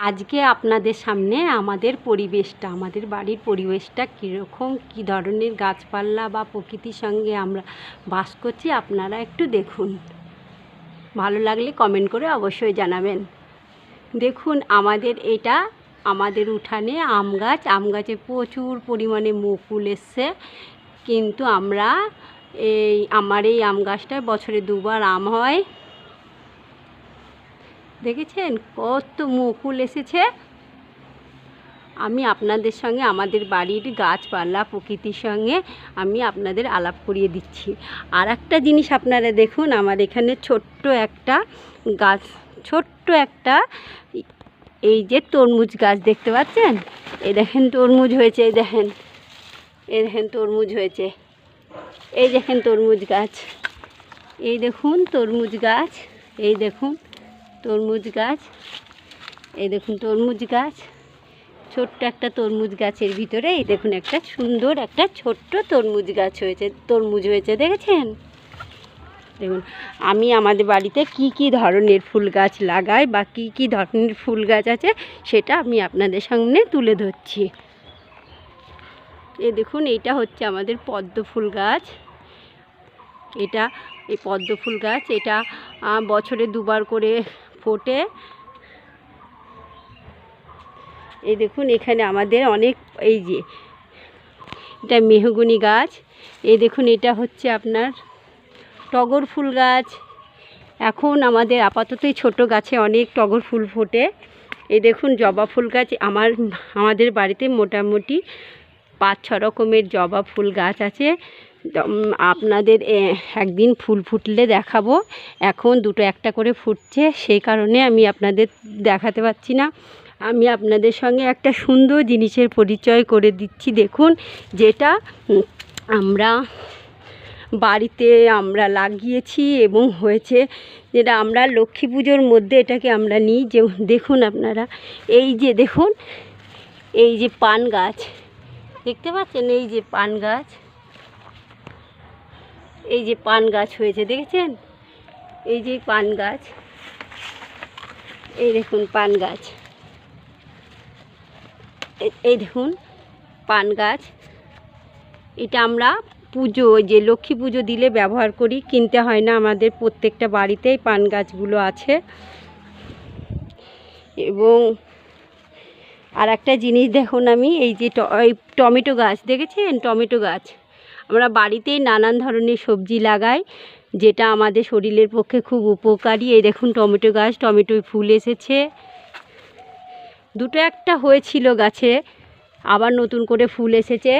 আজকে আপনাদের সামনে আমাদের পরিবেশটা, আমাদের বাড়ির পরিবেশটা কীরকম, কী ধরনের গাছপালা বা প্রকৃতির সঙ্গে আমরা বাস করছি আপনারা একটু দেখুন। ভালো লাগলে কমেন্ট করে অবশ্যই জানাবেন। দেখুন, আমাদের এটা, আমাদের উঠানে আম গাছ, আম গাছে প্রচুর পরিমাণে মুকুল এসছে। কিন্তু আমরা এই, আমার এই আম গাছটায় বছরে দুবার আম হয়। দেখেছেন? কত মুকুল এসেছে। আমি আপনাদের সঙ্গে, আমাদের বাড়ির গাছপালা প্রকৃতির সঙ্গে আমি আপনাদের আলাপ করিয়ে দিচ্ছি। আর একটা জিনিস আপনারা দেখুন, আমার এখানে ছোট্ট একটা গাছ, ছোট্ট একটা এই যে তরমুজ গাছ দেখতে পাচ্ছেন? এই দেখেন তরমুজ হয়েছে, এই দেখেন। এই দেখেন তরমুজ হয়েছে। এই দেখেন তরমুজ গাছ। এই দেখুন তরমুজ গাছ। এই দেখুন। তরমুজ গাছ। এই দেখুন তরমুজ গাছ। ছোট্ট একটা তরমুজ গাছের ভিতরে এই দেখুন একটা সুন্দর একটা ছোট্ট তরমুজ গাছ হয়েছে, তরমুজ হয়েছে, দেখেছেন? দেখুন, আমি আমাদের বাড়িতে কি কি ধরনের ফুল গাছ লাগাই বা কি কি ধরনের ফুল গাছ আছে সেটা আমি আপনাদের সামনে তুলে ধরছি। এই দেখুন, এইটা হচ্ছে আমাদের পদ্ম ফুল গাছ। এটা এই পদ্ম ফুল গাছ, এটা বছরে দুবার করে ফোটে। এই দেখুন, এখানে আমাদের অনেক, এই যে, এটা মেহগুনি গাছ। এই দেখুন, এটা হচ্ছে আপনার টগর ফুল গাছ। এখন আমাদের আপাতত ছোটো গাছে অনেক টগর ফুল ফোটে। এই দেখুন, জবা ফুল গাছ আমার, আমাদের বাড়িতে মোটামুটি পাঁচ ছ রকমের জবা ফুল গাছ আছে। আপনাদের একদিন ফুল ফুটলে দেখাবো। এখন দুটো একটা করে ফুটছে, সেই কারণে আমি আপনাদের দেখাতে পারছি না। আমি আপনাদের সঙ্গে একটা সুন্দর জিনিসের পরিচয় করে দিচ্ছি। দেখুন, যেটা আমরা বাড়িতে আমরা লাগিয়েছি এবং হয়েছে যেটা আমরা লক্ষ্মী পুজোর মধ্যে এটাকে আমরা নিই। যে, দেখুন আপনারা, এই যে, দেখুন, এই যে পান গাছ। দেখতে পাচ্ছেন? এই যে পান গাছ। এই যে পান গাছ হয়েছে, দেখেছেন? এই যে পান গাছ। এই দেখুন পান গাছ। এই দেখুন পান গাছ। এটা আমরা পুজো যে লক্ষ্মী পুজো দিলে ব্যবহার করি, কিনতে হয় না আমাদের প্রত্যেকটা বাড়িতেই পান গাছগুলো আছে। এবং আর একটা জিনিস দেখুন আমি, এই যে এই টমেটো গাছ, দেখেছেন? টমেটো গাছ। আমরা বাড়িতেই নানান ধরনের সবজি লাগাই, যেটা আমাদের শরীরের পক্ষে খুব উপকারী। এই দেখুন টমেটো গাছ টমেটোয় ফুল এসেছে। দুটো একটা হয়েছিল গাছে, আবার নতুন করে ফুল এসেছে।